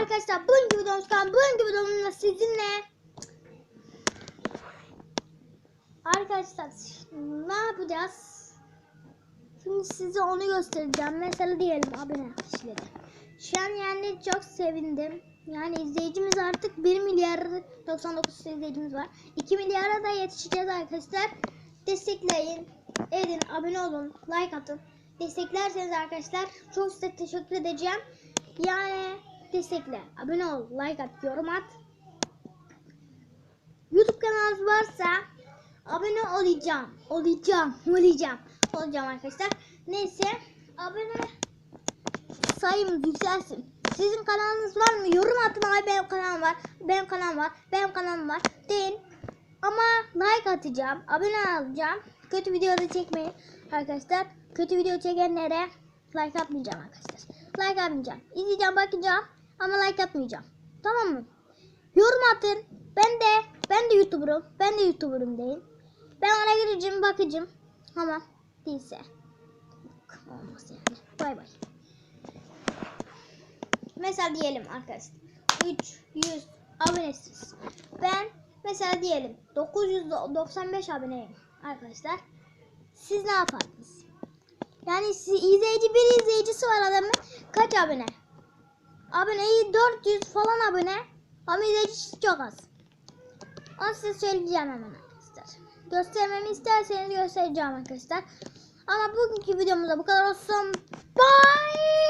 Arkadaşlar bugünkü videomuz kan bugünkü videomuzda sizinle Arkadaşlar ne yapacağız? Şimdi size onu göstereceğim. Mesela diyelim abone kişileri. Şu an yani çok sevindim. Yani izleyicimiz artık 1 milyar 99 izleyicimiz var. 2 milyara da yetişeceğiz arkadaşlar. Destekleyin. Edin, abone olun, like atın. Desteklerseniz arkadaşlar çok size teşekkür edeceğim. Yani destekle, abone ol, like at, yorum at. YouTube kanalınız varsa abone olacağım. Olacağım. Olacağım. Olacağım arkadaşlar. Neyse abone sayımız yükselsin. Sizin kanalınız var mı? Yorum atın. Ay benim kanalım var. Benim kanalım var. Benim kanalım var. Deyin. Ama like atacağım. Abone olacağım. Kötü video da çekmeyin arkadaşlar. Kötü video çekenlere like atmayacağım arkadaşlar. Like atmayacağım. İzleyeceğim bakacağım. Ama like atmayacağım. Tamam mı? Yorum atın. Ben de ben de YouTuber'ım. Ben de YouTuber'ım deyin. Ben ona gireceğim bakacağım. Ama değilse olmaz yani. Bay bay. Mesela diyelim arkadaşlar. 300 abonesiniz. Ben mesela diyelim 995 aboneyim arkadaşlar. Siz ne yapardınız? Yani izleyici bir izleyicisi var adamın. Kaç abone? Aboneyi 400 falan abone. Ama izleyicisi çok az. Onu size söyleyeceğim hemen arkadaşlar. Göstermemi isterseniz göstereceğim arkadaşlar. Ama bugünkü videomuzda bu kadar olsun. Bye.